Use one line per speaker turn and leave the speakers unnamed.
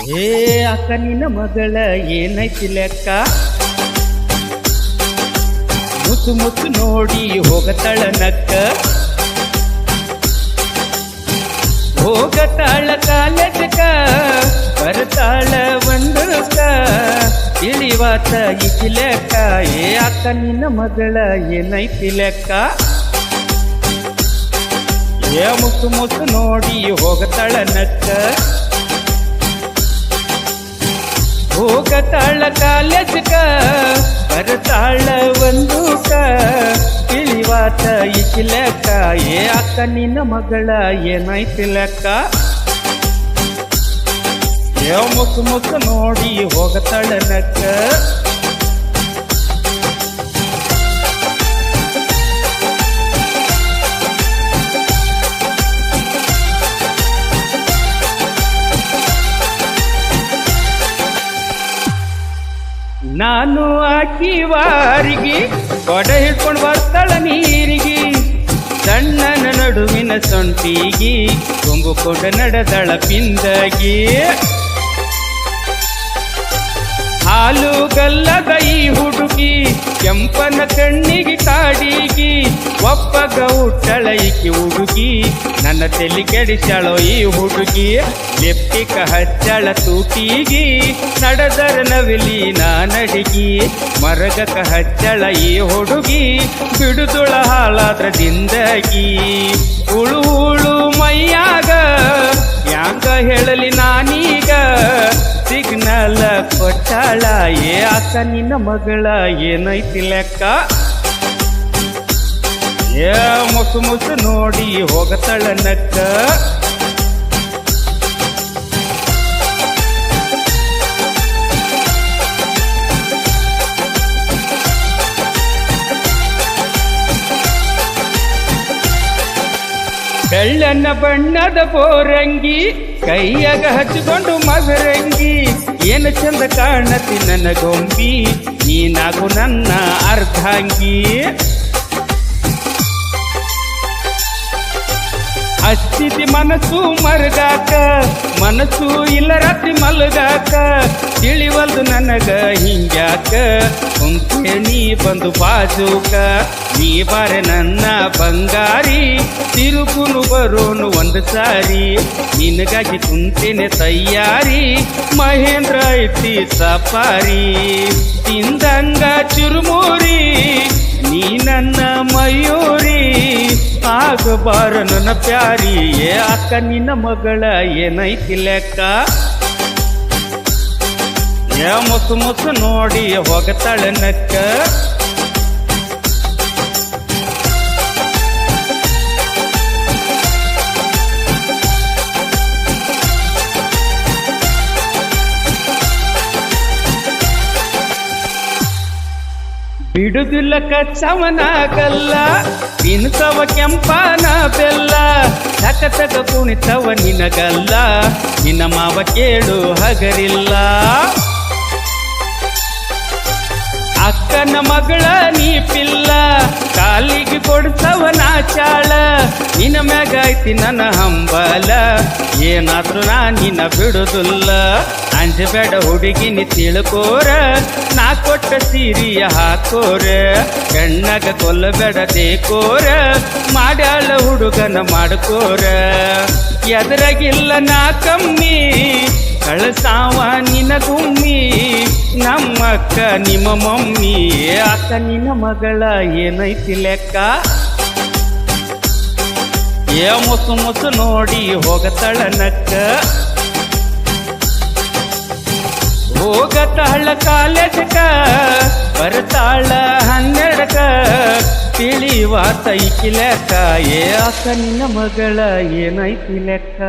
ಏ ಅಕ್ಕ, ನಿನ್ನ ಮಗಳ ಏನೈತಿ ಲೆಕ್ಕ? ಮುತ್ತು ನೋಡಿ ಹೋಗತಾಳ ನಕ್ಕ. ಹೋಗತಾಳ ಕಾಲೇಜಕ ಬರ್ತಾಳ ಒಂದಕ್ಕ ಇಳಿವಾತ ಇತಿ ಏ ಅಕ್ಕ, ನಿನ್ನ ಮಗಳ ಏನೈತಿ ಲೆಕ್ಕ? ಏ ಮುಸು ಮುಸು ನೋಡಿ ಹೋಗತಾಳ ನಕ್ಕ. ಹೋಗತಾಳ ಕಾಲೇಜಕ ಒಂದು ಕ ಇಳಿವಾತ ಇಕಿ ಏ ಅಕ್ಕ ನಿನ್ನ ಮಗಳ ಏನೈತಿ ಲೆಕ್ಕ? ಏ ಮುತ್ತು ಮುತ್ತು ನೋಡಿ ಹೋಗತಾಳ ನಾನು ಆಕಿ ವಾರಿಗೆ ಕೊಡ ಹಿಡ್ಕೊಂಡು ಬರ್ತಾಳ ನೀರಿಗೆ. ಸಣ್ಣನ ನಡುವಿನ ಸೊಂಟಿಗಿ ಕೊಂಬು ಕೊಡ ನಡೆದಳ ಪಿಂದಗಿ. ಹಾಲು ಗಲ್ಲದ ಈ ಹುಡುಗಿ, ಕೆಂಪನ ಕಣ್ಣಿಗೆ ಕಾಡಿಗಿ. ಒಪ್ಪಗ ಹುಟ್ಟಳ ಈಕಿ ಹುಡುಗಿ ನನ್ನ ತಲೆ ಕೆಡಿಸಳೋ ಈ ಹುಡುಗಿ? ಲಿಪ್ಟಿಕ ಹಚ್ಚಳ ತೂಟಿಗಿ. ನಡೆದರ ನವಿಲಿ ನಡಿಗಿ ಮರಗಕ ಹಚ್ಚಳ ಈ ಹುಡುಗಿ. ಬಿಡುದುಳ ಹಾಳಾದ್ರ ದಿಂದಗಿ ಉಳು ಉಳು ಮೈಯಾಗ. ಯಾಕ ಹೇಳಲಿ ನಾನೀಗ? ಸಿಗ್ನಲ್ ಕೊಟ್ಟಾಳ ಏ ಅಕ್ಕ ನಿನ್ನ ಮಗಳ ಏನೈತಿ ಲೆಕ್ಕ? ಏ, ಮುಸು ಮುಸು ನೋಡಿ ಹೋಗತಳ ನಕ್ಕ. ಬೆಳ್ಳನ್ನ ಬಣ್ಣದ ಬೋರಂಗಿ, ಕೈಯಾಗ ಹಚ್ಚಿಕೊಂಡು ಮಗರಂಗಿ, ಏನು ಚಂದ ಕಾಣತಿ ನನ್ನ ಗೊಂಬಿ, ನೀನಾಗು ನನ್ನ ಅರ್ಧಾಂಗಿ. ಹಚ್ಚಿತಿ ಮನಸ್ಸು ಮರಗಾಕ ಮನಸ್ಸು ಇಲ್ಲ ರಾತ್ರಿ ಮಲಗಾಕ ತಿಳಿವಲ್ದು ನನಗ ಹಿಂಗ್ಯಾಕ ಕುಂತೆ ನೀ ಬಂದು ಬಾಜೂಕ, ನೀ ಬಾರೆ ನನ್ನ ಬಂಗಾರಿ ತಿರುಗುನು ಬರೋನು ಒಂದು ಸಾರಿ, ನಿನಗಾಗಿ ಕುಂತೇನೆ ತಯಾರಿ, ಮಹೇಂದ್ರ ಐತಿ ಸಫಾರಿ, ತಿಂದಂಗ ಚುರುಮುರಿ ನೀ ನನ್ನ ಮಯೂರಿ. ಆಗಬಾರ ನನ್ನ ಪ್ಯಾರಿ ಏ ಅಕ್ಕ ನಿನ್ನ ಮಗಳ ಏನೈತಿ ಲೆಕ್ಕ? ಏ ಮುಸು ಮುಸು ನೋಡಿ ಹೋಗತಾಳ ನಕ್ಕ. ಬಿಡುದಿಲ್ಲ ಕಚ್ಚವನಾಗಲ್ಲ. ತಿನ್ಸವ ಕೆಂಪನ ಬೆಲ್ಲ. ತಕ ತಕ ಕುಣಿತವ ನಿನಗಲ್ಲ. ನಿನ್ನ ಮಾವ ಕೇಳು ಹಗರಿಲ್ಲ. ಅಕ್ಕನ ಮಗಳ ನೀ ಪಿಲ್ಲ. ಕಾಲಿಗೆ ಕೊಡ್ತವ ನಾಚಾಳ ನಿನ್ನ ಮ್ಯಾಗ ಐತಿ ನನ್ನ ಹಂಬಲ. ಏನಾದ್ರೂ ನಾ ನಿನ್ನ ಬಿಡುದಿಲ್ಲ. ಅಂಜಬೇಡ ಹುಡುಗಿನಿ ತಿಳ್ಕೋರ. ನಾ ಕೊಟ್ಟ ಸೀರಿಯ ಹಾಕೋರ. ಕಣ್ಣಾಗ ಕೊಲ್ಲಬೇಡ ದೇಕೋರ ಮಾಡ್ಯಾಳ ಹುಡುಗನ ಮಾಡ್ಕೋರ. ಎದುರಾಗಿಲ್ಲ ನಾ ಕಮ್ಮಿ. ಕಳಸಾವ ನಿನ ಗುಮ್ಮಿ ನಮ್ಮ ಮಮ್ಮಿ ಅಕ್ಕ ನಿನ್ನ ಮಗಳ ಏನೈತಿ ಲೆಕ್ಕ? ಏ ಮುಸು ಮುಸು ನೋಡಿ ಹೋಗತಳನಕ್ಕ ಹೋಗತಾಳ ಕಾಲೇಜಕ ಬರ್ತಾಳ ಹನ್ನೆರಡಕ ತಿಳಿವಾತ ಐತಿ ಲೆಕ್ಕ, ಏ ಅಕ್ಕ ನಿನ್ನ ಮಗಳ ಏನೈತಿ ಲೆಕ್ಕ?